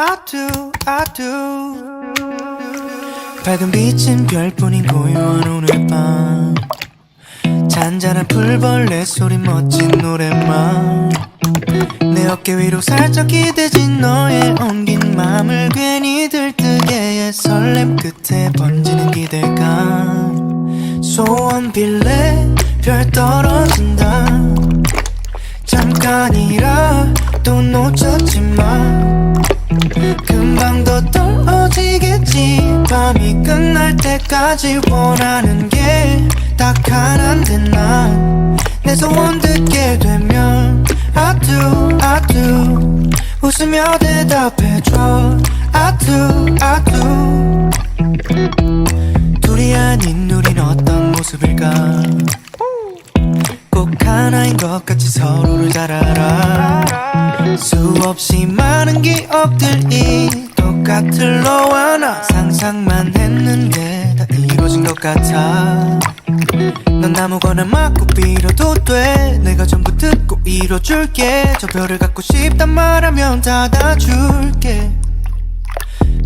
I do, I do. 밝은 빛은 별뿐인 고요한 오늘 밤. 잔잔한 풀벌레 소리 멋진 노래만. 내 어깨 위로 살짝 기대진 너의 엉긴 맘을 괜히 들뜨게 해 설렘 끝에 번지는 기대감. 소원 빌래 별 떨어진다. 잠깐이라 또 놓쳤지만 금방 더 떨어지겠지. 밤이 끝날 때까지 원하는 게 딱 하나인데 난내 소원 듣게 되면 I do, I do 웃으며 대답해줘. I do, I do 둘이 아닌 우린 어떤 모습일까? 꼭 하나인 것 같이 서로를 잘 알아 수없이 많은 기억들이 똑같을 너와 나 상상만 했는데 다 이루어진 것 같아. 넌 아무거나 맞고 빌어도 돼. 내가 전부 듣고 이뤄줄게. 저 별을 갖고 싶단 말하면 닫아줄게.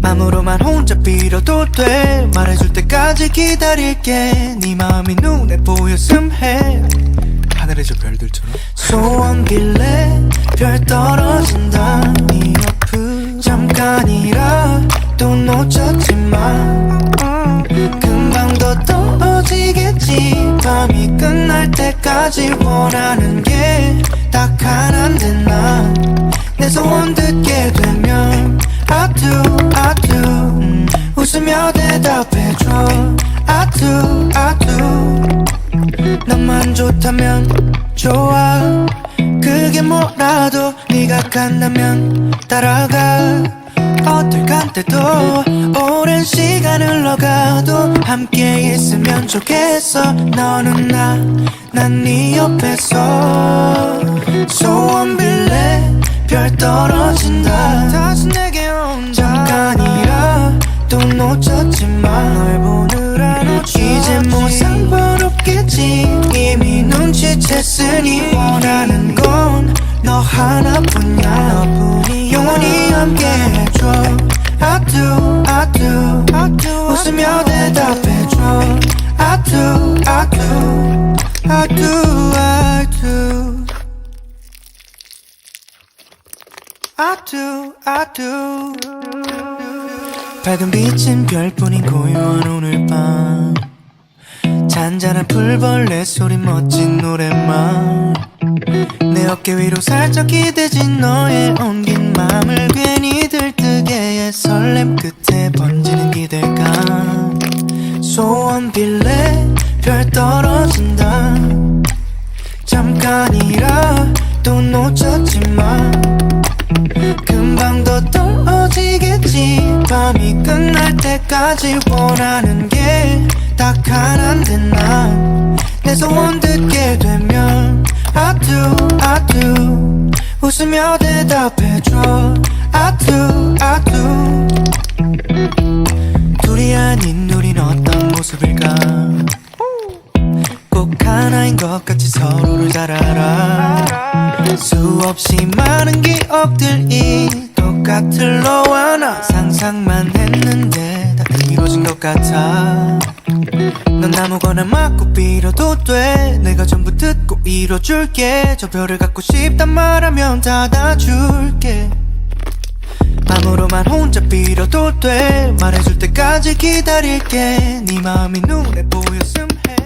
맘으로만 혼자 빌어도 돼. 말해줄 때까지 기다릴게. 네 마음이 눈에 보였음 해 하늘의 저 별들처럼? 빌래 별 떨어진다 네 옆을 잠깐이라 또 놓쳤지만 음, 금방 더 떨어지겠지. 밤이 끝날 때까지 원하는 게 딱 하나인데 난내 소원 듣게 되면 I do I do 음, 웃으며 대답해줘. I do I do 너만 좋다면 좋아. 그게 뭐라도 네가 간다면 따라가. 어떨 간때도 오랜 시간 흘러가도 함께 있으면 좋겠어. 너는 나 난 네 옆에서 소원 빌래 별 떨어진다 하나뿐이야 영원히 함께 해줘 I do I do I do 웃으며 대답해줘 I do I do I do I do I do, I do. 밝은 빛은 별뿐인 고요한 오늘 밤. 잔잔한 풀벌레 소리 멋진 노래만. 내 어깨 위로 살짝 기대진 너의 엉긴 맘을 괜히 들뜨게 해 설렘 끝에 번지는 기대감. 소원 빌래 별 떨어진다. 잠깐이라 또 놓쳤지만 금방 더 떨어지겠지 밤이 끝날 때까지 원하는 게 딱 하나인데 난내 소원 듣게 되면 I do I do 웃으며 대답해줘. I do I do 둘이 아닌 우린 어떤 모습일까? 꼭 하나인 것 같이 서로를 잘 알아. 수없이 많은 기억들이 똑같을 너와 나 상상만 했는데 다 이루어진 것 같아 넌 아무거나 맞고 빌어도 돼. 내가 전부 듣고 이뤄줄게. 저 별을 갖고 싶단 말하면 닫아줄게. 맘으로만 혼자 빌어도 돼. 말해줄 때까지 기다릴게. 네 마음이 눈에 보였음 해